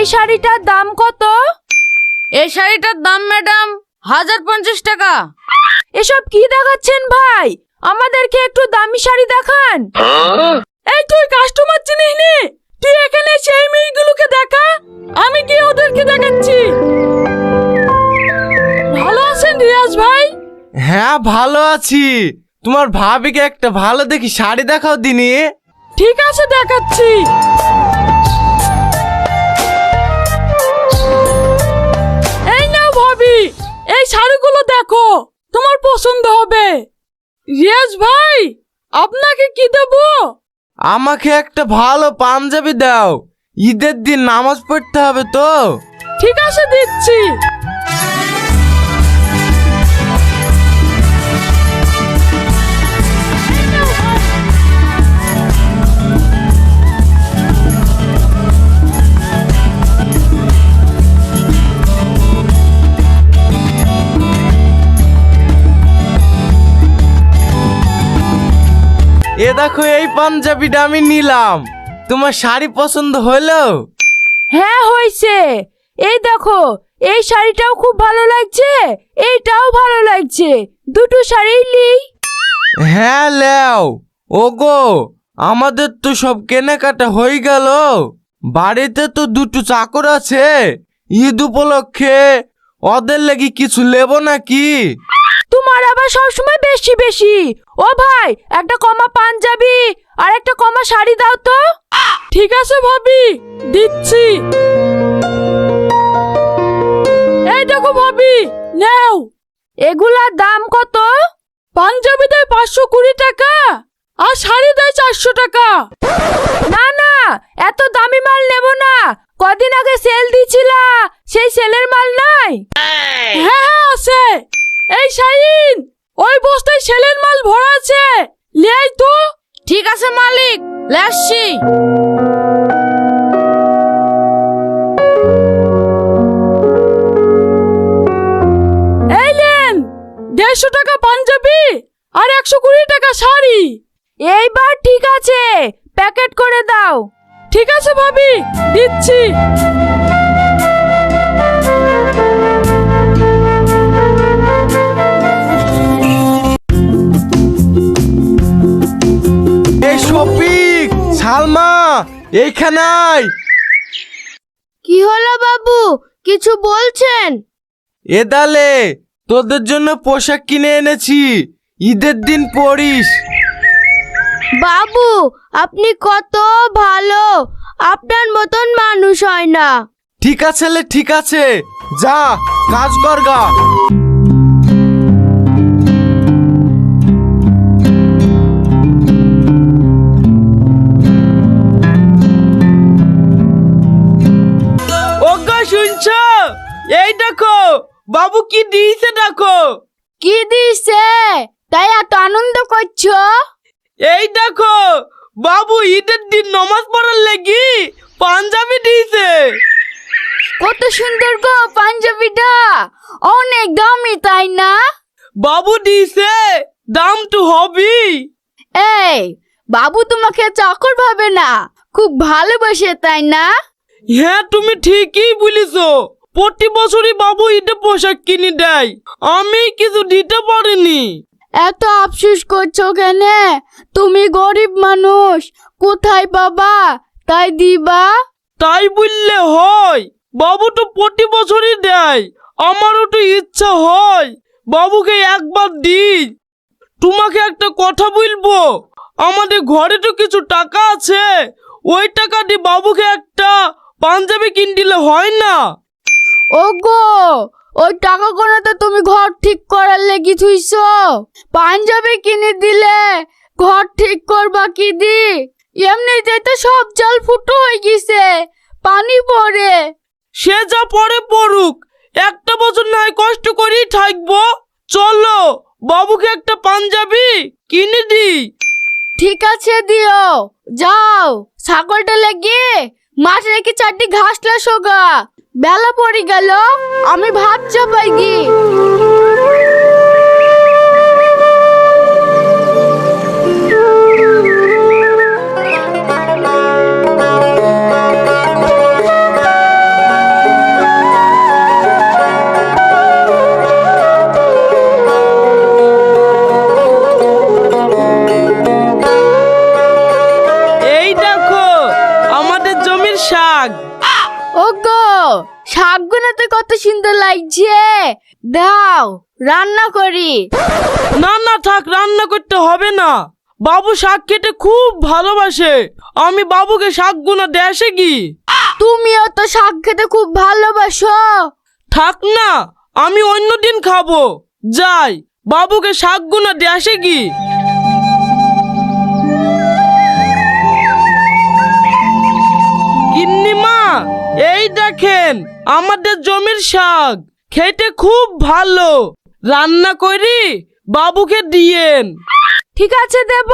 এই শাড়িটার দাম কত? এই শাড়িটার দাম ম্যাডাম হাজার পঞ্চাশ টাকা। এসব কি দেখাচ্ছেন ভাই? আমাদেরকে একটু দামি শাড়ি দেখান। এই তুই কাস্টমার চিনিস নি? তুই এখানে সেই মেয়েগুলোকে দেখা? আমি কি ওদেরকে দেখাচ্ছি। ভালো আছেন রিয়াজ ভাই? হ্যাঁ ভালো আছি। তোমার ভাবিকে একটা ভালো দেখি শাড়ি দেখাও দিনি। ঠিক আছে দেখাচ্ছি। ভাবি এই শাড়িগুলো দেখো তোমার পছন্দ হবে। ইয়েস ভাই আপনাকে কি দেব? আমাকে একটা ভালো পাঞ্জাবি দাও। ঈদের দিন নামাজ পড়তে হবে তো। ঠিক আছে দিচ্ছি। এ দেখো এই পাঞ্জাবিটা আমি নিলাম। তোমার শাড়ি পছন্দ হলো? হ্যাঁ হয়েছে। এই দেখো এই শাড়িটাও খুব ভালো লাগছে এইটাও ভালো লাগছে। দুটো শাড়ি লি হ্যাঁ লেও। ওগো আমাদের তো সব কেনাকাটা হয়ে গেল। বাড়িতে তো দুটো চাকর আছে। ঈদ উপলক্ষে ওদের লাগি কিছু নেব নাকি? আবার সবসময় বেশি বেশি। ও ভাই, একটা কমা পাঞ্জাবি আর একটা কমা শাড়ি দাও তো। ঠিক আছে ভাবি, দিচ্ছি। এই দেখো ভাবি, নাও। এগুলার দাম কত? পাঞ্জাবি দেয় পাঁচশো কুড়ি টাকা আর শাড়ি দেয় চারশো টাকা। না না, এত দামি মাল নেব না। কদিন আগে সেল দিছিলা, সেই সেলের মাল নাই? হ্যাঁ হ্যাঁ আছে। এই শাইন ওই বস্তায় সেলের মাল ভরা আছে। লেই তো। ঠিক আছে, মালিক। লেসছি। এই লেন দেড়শো টাকা পাঞ্জাবি আর একশো কুড়ি টাকা শাড়ি। এইবার ঠিক আছে, প্যাকেট করে দাও। ঠিক আছে ভাবি, দিচ্ছি। এইখানে কি হলো বাবু? কিছু বলছেন? এদালে তোদের জন্য পোশাক কিনে এনেছি। ঈদের দিন পরিস। বাবু আপনি কত ভালো। আপনার মতন মানুষ হয় না। ঠিক আছে লে ঠিক আছে। যা কাজ কর গা। এই দেখো বাবু কি দিয়েছে দেখো। কি দিছে তাই এত আনন্দ করছ? এই দেখো বাবু ঈদের দিন নমাজ পড়ার লাগি পাঞ্জাবি দিয়েছে। কত সুন্দর গো পাঞ্জাবিটা। অনেক দামি তাই না? বাবু দিছে দাম তো হবি। এই বাবু তোমাকে চাকর ভাবে না খুব ভালোবাসে তাই না? হ্যাঁ তুমি ঠিকই বলিছো। প্রতি বছরই বাবু ঈদে পোশাক কিনে দেয়। আমি কিছু দিতে পারিনি। এত আফসোস করছ কেন? তুমি গরিব মানুষ। কোথায় বাবা? তাই দিবা? তাই বললে হয়। বাবু তো প্রতি বছরই দেয়। আমারও তো ইচ্ছা হয়। বাবুকে একবার দিই। তোমাকে একটা কথা বলব? আমাদের ঘরে তো কিছু টাকা আছে। ওই টাকা দিয়ে বাবুকে একটা পাঞ্জাবি কিন দিলে হয় না? ওগো ওই টাকা তো তুমি ঘর ঠিক করার লেগে থুইছ? পাঞ্জাবি কিনে দিলে ঘর ঠিক করবা কি দি? এমনিতে তো সব জল ফুটো হয়ে গেছে পানি পড়ে। সে যা পরে পড়ুক একটা বছর নয় কষ্ট করেই থাকব। চলো বাবুকে একটা পাঞ্জাবি কিনে দিই ঠিক আছে দিও যাও ছাগলটা লাগিয়ে মাঠে রেখে চারটি ঘাস লাসো গা বেলা পড়ে গেল আমি ভাত চাপাই গি শাকগুলো কত সুন্দর লাগছে। দাও রান্না করি। না না থাক রান্না করতে হবে না। বাবু শাক খেতে খুব ভালোবাসে। আমি বাবুকে শাক গুনা দেশে কি? তুমিও তো শাক খেতে খুব ভালোবাসো। থাক না আমি অন্য দিন খাব। যাই বাবুকে শাক গুনা দেশে কি? গিন্নিমা এই দেখেন আমাদের জমির শাক। খেতে খুব ভালো। রান্না করি বাবুকে দিয়েন। ঠিক আছে দেব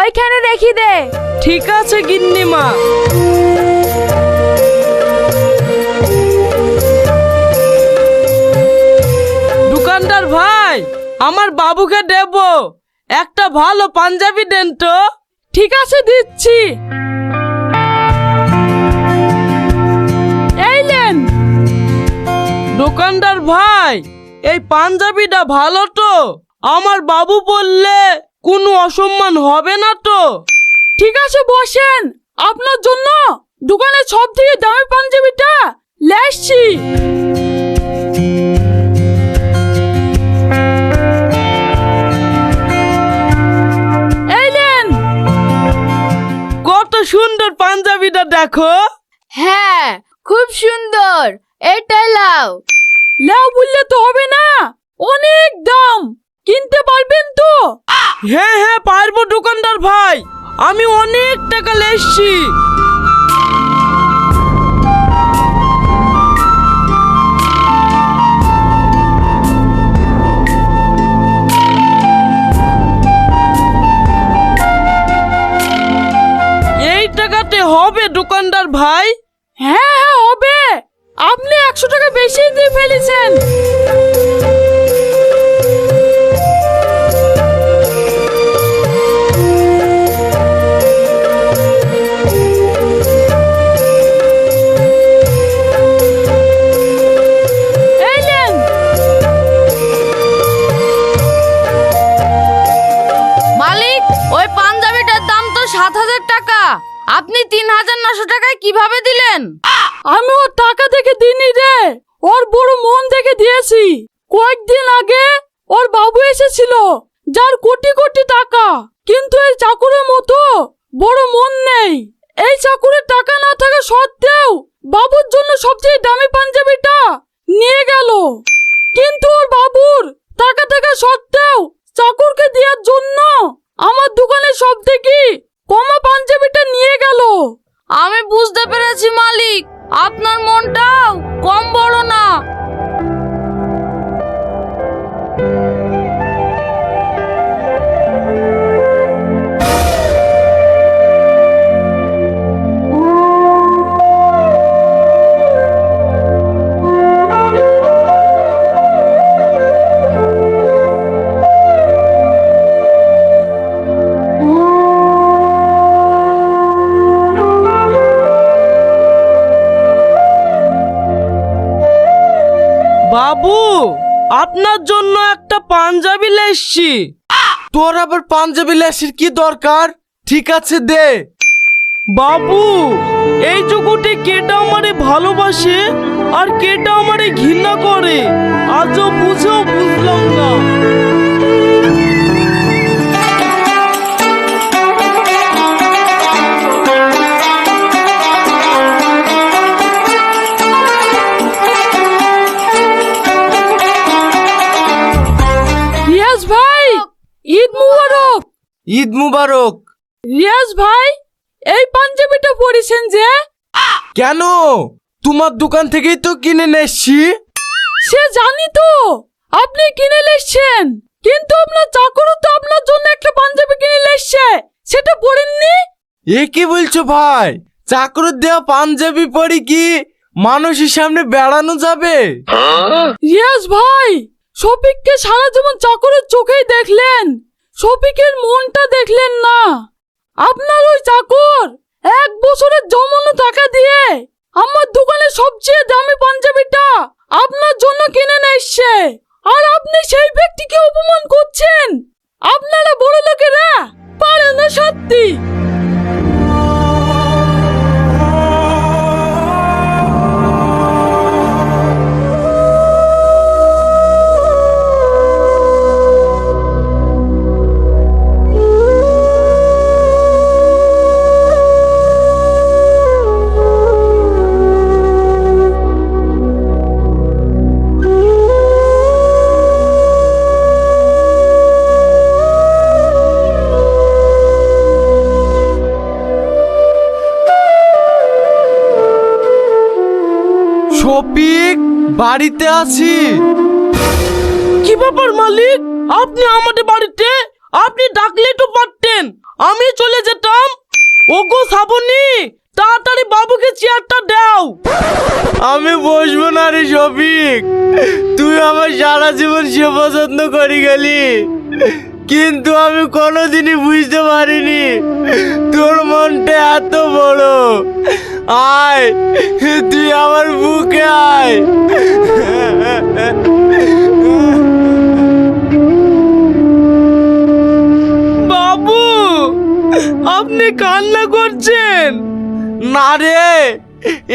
ওইখানে রেখি দে। ঠিক আছে গিন্নিমা। দোকানদার ভাই আমার বাবুকে দেব। একটা ভালো পাঞ্জাবি দেন তো। ঠিক আছে দিচ্ছি। দোকানদার ভাই এই পাঞ্জাবিটা ভালো তো? আমার বাবু বললে কোনো অসম্মান হবে না তো? ঠিক আছে বসেন। আপনার জন্য দোকানে সব থেকে দামি পাঞ্জাবিটা লেসছি। সুন্দর পাঞ্জাবিটা দেখো। হ্যাঁ খুব সুন্দর। এটাই লাও লাও বললে তো হবে না। অনেক দাম। কিনতে পারবেন তো? হ্যাঁ হ্যাঁ পারব দোকানদার ভাই। আমি অনেক টাকা লেসছি এই টাকাতে হবে দোকানদার ভাই। হ্যাঁ হ্যাঁ একশো টাকা বেশি দিয়ে ফেলেছেন। সাত হাজার টাকা। আপনি তিন হাজার নশো টাকায় কীভাবে দিলেন? আমি ওর টাকা দেখে দিইনি রে। ওর বড় মন দেখে দিয়েছি। কয়েকদিন আগে ওর বাবু এসেছিল, যার কোটি কোটি টাকা। কিন্তু এই চাকুরের মতো বড় মন নেই। এই চাকুরের টাকা না থাকা সত্ত্বেও বাবুর জন্য সবচেয়ে দামি পাঞ্জাবিটা নিয়ে গেল। কিন্তু ওর বাবুর টাকা থাকা সত্ত্বেও চাকুরকে দেওয়ার জন্য আমার দোকানের সব থেকে কমা লেসছি তোর আবার পাঞ্জাবি লেসের কি দরকার? ঠিক আছে দে। বাবু, এই জগতে কেটা আমারে ভালোবাসে আর কেটা আমারে ঘৃণা করে। আজও বুঝেও বুঝলাম না। ঈদ মুবারক। রিয়াজ ভাই এই পাঞ্জাবিটা পরেছেন যে? কেন? তোমার দোকান থেকেই তো কিনে নেছি সে জানি তো আপনি কিনে লেসছেন কিন্তু আপনার চাকরও তো আপনার জন্য একটা পাঞ্জাবি কিনে লেসছে সেটা পরেননি এ কি বলছো ভাই? চাকরের দেওয়া পাঞ্জাবি পরি কি মানুষের সামনে বেড়ানো যাবে? রিয়াজ ভাই শফিককে সারা জীবন চাকরের চোখেই দেখলেন। শফিকের মনটা দেখলেন না। আপনার ওই চাকর এক বছরের জমানো টাকা দিয়ে আমার দোকানে সবচেয়ে দামি পাঞ্জাবিটা আপনার জন্য কিনে এসছে। আর আপনি সেই ব্যক্তিকে অপমান করছেন। আপনারা বড় লোকেরা পারে না সত্যি বাড়িতে আছি। কি ব্যাপার মালিক? আপনি আমাদের বাড়িতে? আপনি ডাকলে তো পারতেন। আমি চলে যেতাম। ওগো শ্রাবণী তাড়াতাড়ি বাবুকে চেয়ারটা দাও। আমি বসবো না রে শফিক। তুই আমার সারা জীবন সেবা যত্ন করে গেলি। কিন্তু আমি কোনোদিনই বুঝতে পারিনি। তোর মনটা এত বড়। আয়, তুই আমার বুকে আয়। বাবু, আপনি কান্না করছেন? না রে,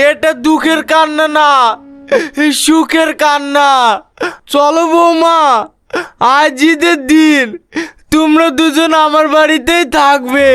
এটা দুঃখের কান্না না, সুখের কান্না। চলো বৌমা, আজ দিন, তোমরা দুজন আমার বাড়িতেই থাকবে।